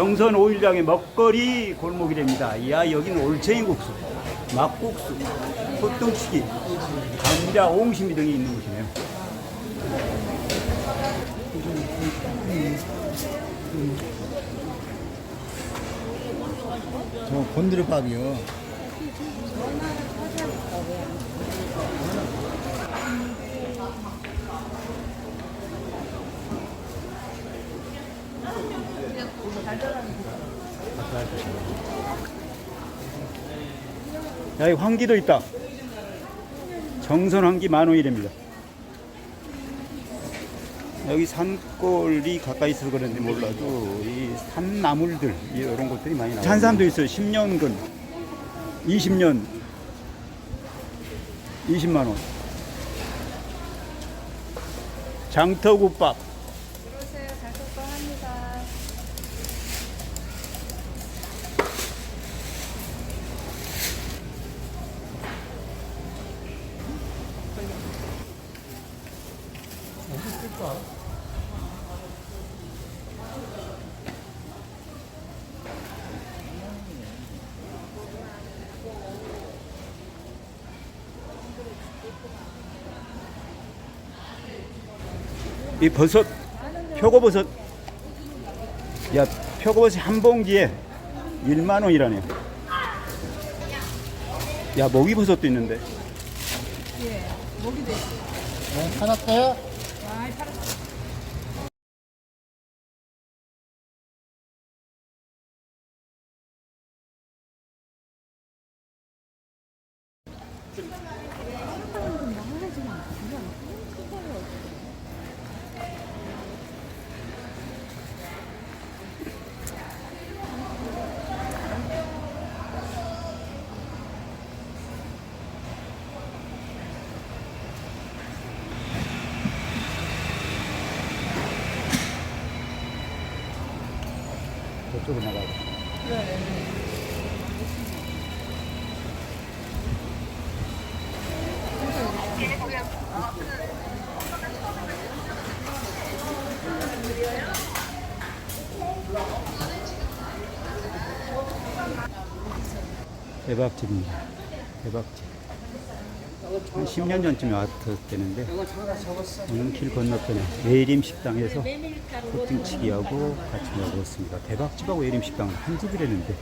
정선 오일장의 먹거리 골목이랍니다. 이야 여기는 올챙이국수, 막국수, 소등치기, 감자, 옹심이 등이 있는 곳이네요. 저 곤드레밥이요. 야, 이 황기도 있다. 정선 황기 만 원이랍니다. 여기 산골이 가까이 있어서 그런지 몰라도 이 산나물들 이런 것들이 많이 나와요. 산삼도 있어요. 10년근, 20년, 20만 원. 장터국밥. 들어오세요. 달콤빵 합니다. 이 버섯, 표고버섯. 야, 표고버섯 한 봉지에 1만 원이라네요. 야, 모기버섯도 있는데. 예. 모기도 있어요. 네, 하나 떠요? 많이 팔았어요. 저쪽으로 나가고. 대박집입니다. 대박집. 한 10년 전쯤에 왔었대는데 오늘 길 건너편에 예림 식당에서 코팅치기하고 같이 먹었습니다. 대박집하고 예림 식당은 한 집이라는데